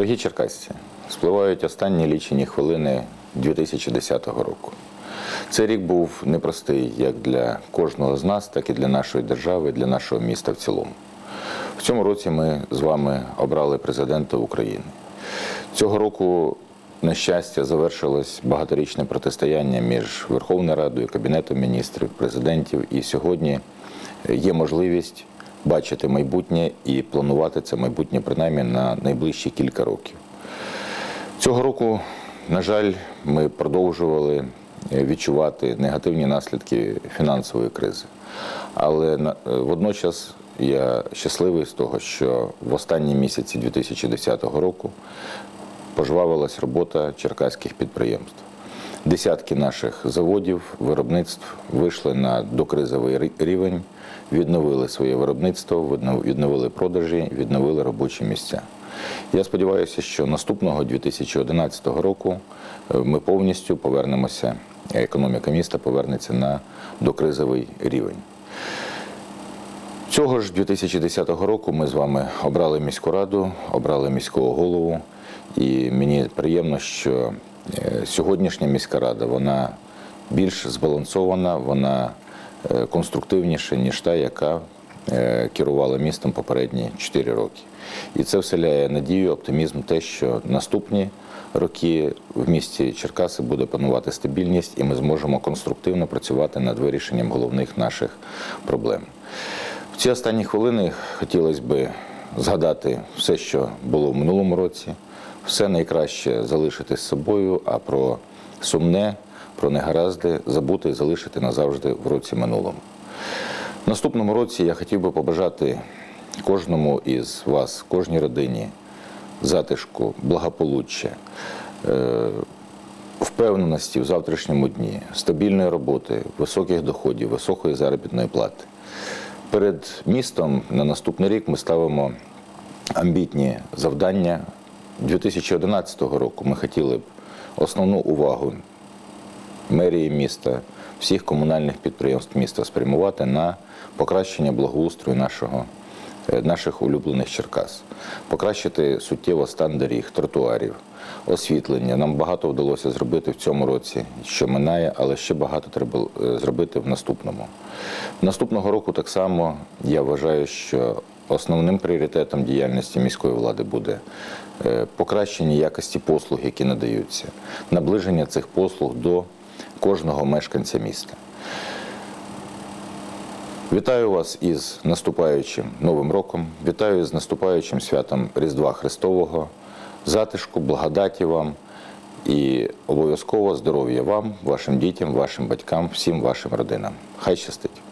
Дорогі черкасці, спливають останні лічені хвилини 2010 року. Цей рік був непростий як для кожного з нас, так і для нашої держави, для нашого міста в цілому. В цьому році ми з вами обрали президента України. Цього року, на щастя, завершилось багаторічне протистояння між Верховною Радою, Кабінетом міністрів, президентів. І сьогодні є можливість бачити майбутнє і планувати це майбутнє принаймні на найближчі кілька років. Цього року, на жаль, ми продовжували е, відчувати негативні наслідки фінансової кризи. Але е, водночас я щасливий з того, що в останні місяці 2010 року пожвавилась робота черкаських підприємств. Десятки наших заводів, виробництв вийшли на докризовий рівень, відновили своє виробництво, відновили продажі, відновили робочі місця. Я сподіваюся, що наступного 2011 року е, ми повністю повернемося, економіка міста повернеться на докризовий рівень. Цього ж 2010 року ми з вами обрали міську раду, обрали міського голову, і мені приємно, що е, сьогоднішня міська рада вона більш збалансована, вона е, конструктивніша, ніж та, яка е, керувала містом попередні 4 роки. І це вселяє надію, оптимізм, те, що наступні роки в місті Черкаси буде панувати стабільність, і ми зможемо конструктивно працювати над вирішенням головних наших проблем. В ці останні хвилини хотілося б згадати все, що було в минулому році, все найкраще залишити з собою, а про сумне, про негаразди забути і залишити назавжди в році минулому. В наступному році я хотів би побажати кожному із вас, кожній родині затишку, благополуччя, е, впевненості в завтрашньому дні, стабільної роботи, високих доходів, високої заробітної плати. Перед містом на наступний рік ми ставимо амбітні завдання. 2011 року ми хотіли б основну увагу мерії міста, всіх комунальних підприємств міста спрямувати на покращення благоустрою нашого, е, наших улюблених Черкас, покращити суттєво стан доріг, тротуарів, освітлення. Нам багато вдалося зробити в цьому році, що минає, але ще багато треба е, зробити в наступному. Наступного року так само я вважаю, що основним пріоритетом діяльності міської влади буде е, покращення якості послуг, які надаються, наближення цих послуг до кожного мешканця міста. Вітаю вас із наступаючим Новим роком. Вітаю з наступаючим святом Різдва Христового, затишку, благодаті вам і обов'язково здоров'я вам, вашим дітям, вашим батькам, всім вашим родинам. Хай щастить!